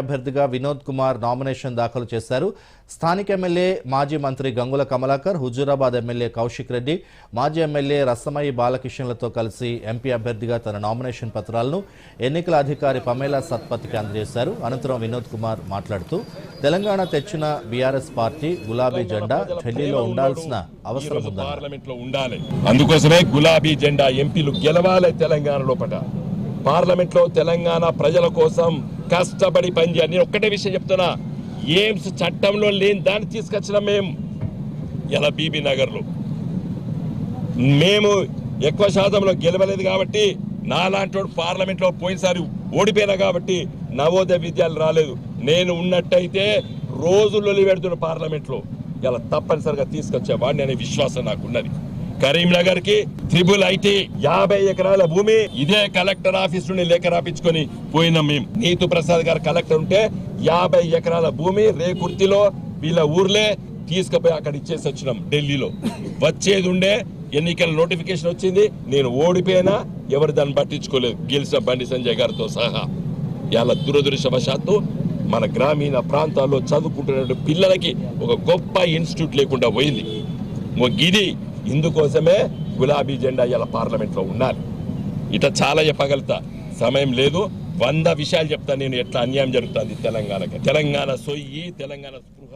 అభ్యర్థిగా వినోద్ కుమార్ నామినేషన్ దాఖలు చేశారు. స్థానిక ఎమ్మెల్యే మాజీ మంత్రి గంగుల కమలాకర్ హుజూరాబాద్ ఎమ్మెల్యే కౌశిక్ రెడ్డి మాజీ ఎమ్మెల్యే రసమయి బాలకిషన్లతో కలిసి ఎంపీ అభ్యర్థిగా తన నామినేషన్ పత్రాలను ఎన్నికల అధికారి పమేలా సత్పతికి అందజేశారు. అనంతరం వినోద్ కుమార్ మాట్లాడుతూ తెలంగాణ తెచ్చిన బీఆర్ఎస్ పార్టీ గులాబీ జెండా ఢిల్లీలో ఉండాల్సిన అవసరం ఉండాలి. అందుకోసమే గులాబీ జెండా ఎంపీలు గెలవాలి తెలంగాణ లోపల పార్లమెంట్లో తెలంగాణ ప్రజల కోసం కష్టపడి పనిచేయాలి నేను ఒక్కటే విషయం చెప్తున్నా. ఎయిమ్స్ చట్టంలో లేని దాన్ని తీసుకొచ్చిన మేము ఇలా బీబీ నగర్లో. మేము ఎక్కువ శాతంలో గెలవలేదు కాబట్టి నాలాంటి పార్లమెంట్లో పోయినసారి ఓడిపోయినా కాబట్టి నవోదయ విద్యాలు రాలేదు. నేను ఉన్నట్టయితే రోజుల్లో పెడుతున్న పార్లమెంట్లో. ఇలా తప్పనిసరిగా తీసుకొచ్చేవాడిని అనే విశ్వాసం నాకున్నది. కరీంనగర్కి త్రిబుల్ ఐటీ యాభై ఎకరాల భూమి ఇదే కలెక్టర్ ఆఫీస్ నుండి లేఖ రాపించుకొని పోయినాం మేము. నీతు ప్రసాద్ గారు కలెక్టర్ ఉంటే యాభై ఎకరాల భూమి రేకుర్తిలో వీళ్ళ ఊర్లే తీసుకుపోయి అక్కడ ఇచ్చేసి వచ్చినాం ఢిల్లీలో. వచ్చేది ఉండే ఎన్నికల నోటిఫికేషన్ వచ్చింది. నేను ఓడిపోయినా ఎవరు దాన్ని పట్టించుకోలేదు. గెలిచిన బండి సంజయ్ గారితో సహా. ఇలా దురదృష్టవశాత్తు మన గ్రామీణ ప్రాంతాల్లో చదువుకుంటున్న పిల్లలకి ఒక గొప్ప ఇన్స్టిట్యూట్ లేకుండా పోయింది. ఇది ఇందుకోసమే గులాబీ జెండా ఇలా పార్లమెంట్లో ఉండాలి. ఇట చాలా చెప్పగలుగుతా. సమయం లేదు. వంద విషయాలు చెప్తా నేను ఎట్లా అన్యాయం జరుగుతుంది తెలంగాణకి. తెలంగాణ సొయ్యి తెలంగాణ స్పృహ